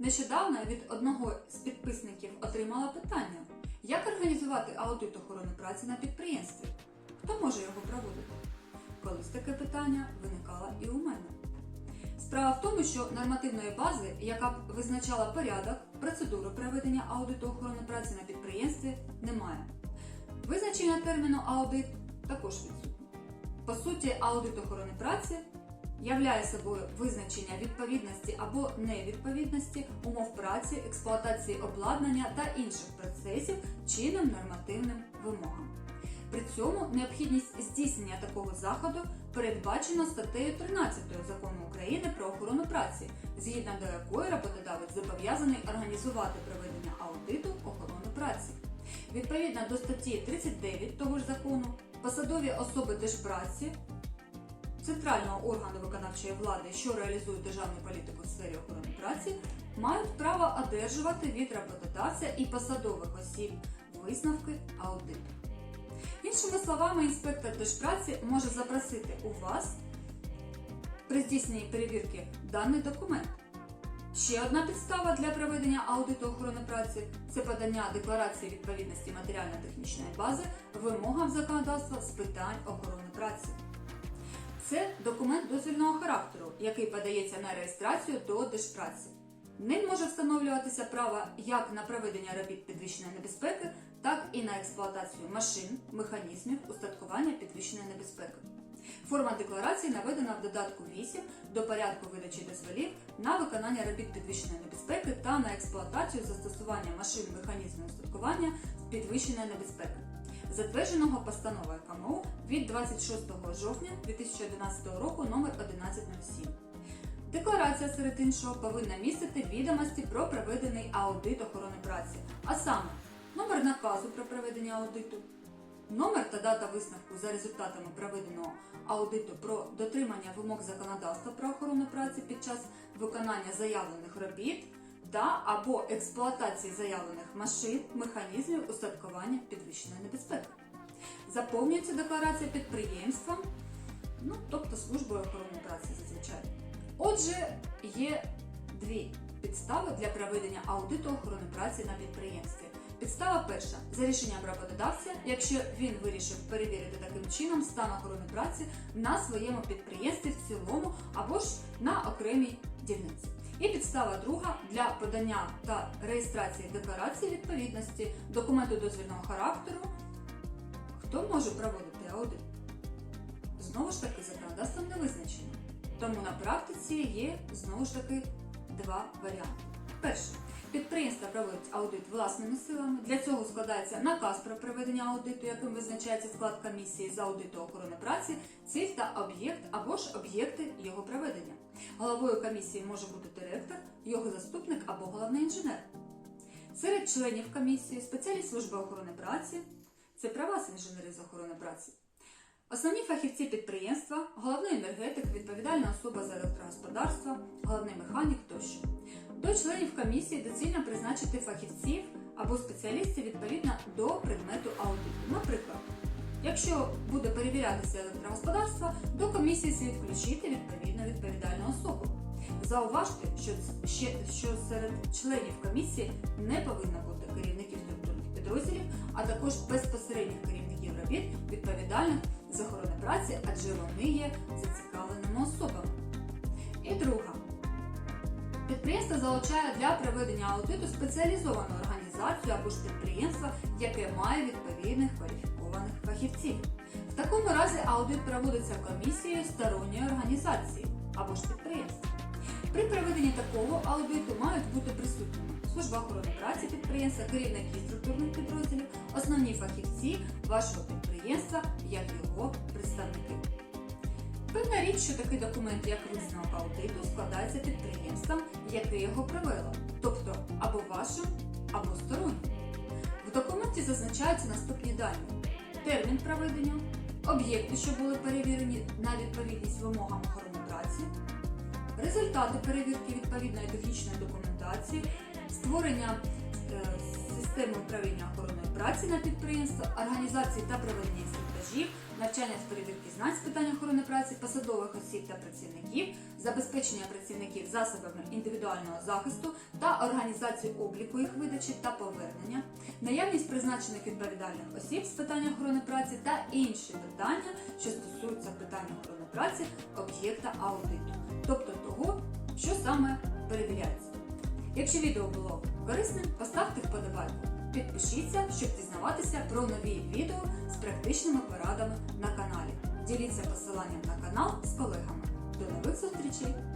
Нещодавно від одного з підписників отримала питання, як організувати аудит охорони праці на підприємстві? Хто може його проводити? Колись таке питання виникало і у мене. Справа в тому, що нормативної бази, яка б визначала порядок, процедуру проведення аудиту охорони праці на підприємстві, немає. Визначення терміну аудит також відсутнє. По суті, аудит охорони праці являє собою визначення відповідності або невідповідності умов праці, експлуатації обладнання та інших процесів чинним нормативним вимогам. При цьому необхідність здійснення такого заходу передбачено статтею 13 закону України про охорону праці, згідно до якої роботодавець зобов'язаний організувати проведення аудиту охорони праці. Відповідно до статті 39 того ж закону, посадові особи держпраці центрального органу виконавчої влади, що реалізує державну політику в сфері охорони праці, мають право одержувати від роботодавця і посадових осіб висновки аудиту. Іншими словами, інспектор держпраці може запросити у вас при здійсненні перевірки даний документ. Ще одна підстава для проведення аудиту охорони праці це подання декларації відповідності матеріально-технічної бази вимогам законодавства з питань охорони праці. Це документ дозвільного характеру, який подається на реєстрацію до Держпраці. Ним може встановлюватися право як на проведення робіт підвищеної небезпеки, так і на експлуатацію машин, механізмів, устаткування підвищеної небезпеки. Форма декларації наведена в додатку 8 до порядку видачі дозволів на виконання робіт підвищеної небезпеки та на експлуатацію застосування машин, механізмів устаткування підвищеної небезпеки затвердженого постановою КМУ від 26 жовтня 2011 року номер 1107. Декларація серед іншого повинна містити відомості про проведений аудит охорони праці, а саме номер наказу про проведення аудиту, номер та дата висновку за результатами проведеного аудиту про дотримання вимог законодавства про охорону праці під час виконання заявлених робіт та або експлуатації заявлених машин, механізмів устаткування підвищеної небезпеки. Заповнюється декларація підприємством, ну тобто службою охорони праці зазвичай. Отже, є дві підстави для проведення аудиту охорони праці на підприємстві. Підстава перша за рішенням роботодавця, якщо він вирішив перевірити таким чином стан охорони праці на своєму підприємстві в цілому або ж на окремій дільниці. І підстава друга для подання та реєстрації декларації відповідності документу дозвільного характеру. Хто може проводити аудит? Знову ж таки, законодавством не визначено. Тому на практиці є знову ж таки два варіанти. Перше, підприємство проводить аудит власними силами. Для цього складається наказ про проведення аудиту, яким визначається склад комісії з аудиту охорони праці, ціль та об'єкт або ж об'єкти його проведення. Головою комісії може бути директор, його заступник або головний інженер. Серед членів комісії спеціаліст служби охорони праці, це про вас інженери з охорони праці. Основні фахівці підприємства, головний енергетик, відповідальна особа за електрогосподарство, головний механік тощо. До членів комісії доцільно призначити фахівців або спеціалістів відповідно до предмету аудиту. Якщо буде перевірятися електрогосподарство, до комісії слід включити відповідно відповідальну особу. Зауважте, що, ще, що серед членів комісії не повинно бути керівників структурних підрозділів, а також безпосередніх керівників робіт відповідальних з охорони праці, адже вони є зацікавленими особами. І друга. Підприємство залучає для проведення аудиту спеціалізовану організацію або ж підприємство, яке має відповідних кваліфікованих фахівців. В такому разі аудит проводиться комісією сторонньої організації або ж підприємства. При проведенні такого аудиту мають бути присутніми служба охорони праці підприємства, керівники структурних підрозділів, основні фахівці вашого підприємства, як його представники. Певна річ, що такий документ, як висновок аудиту, складається підприємством, яке його провело, тобто або вашим, або стороннім. В документі зазначаються наступні дані: термін проведення, об'єкти, що були перевірені на відповідність вимогам охорони праці, результати перевірки відповідної технічної документації, створення е, системи управління охороною праці на підприємство, організації та проведення інструктажів, навчання з перевірки знань з питань охорони праці посадових осіб та працівників, забезпечення працівників засобами індивідуального захисту та організацію обліку їх видачі та повернення, наявність призначених відповідальних осіб з питань охорони праці та інші питання, що стосуються питань охорони праці об'єкта аудиту, тобто того, що саме перевіряється. Якщо відео було корисним, поставте вподобайку. Підпишіться, щоб дізнаватися про нові відео з практичними порадами на каналі. Діліться посиланням на канал з колегами. До нових зустрічей!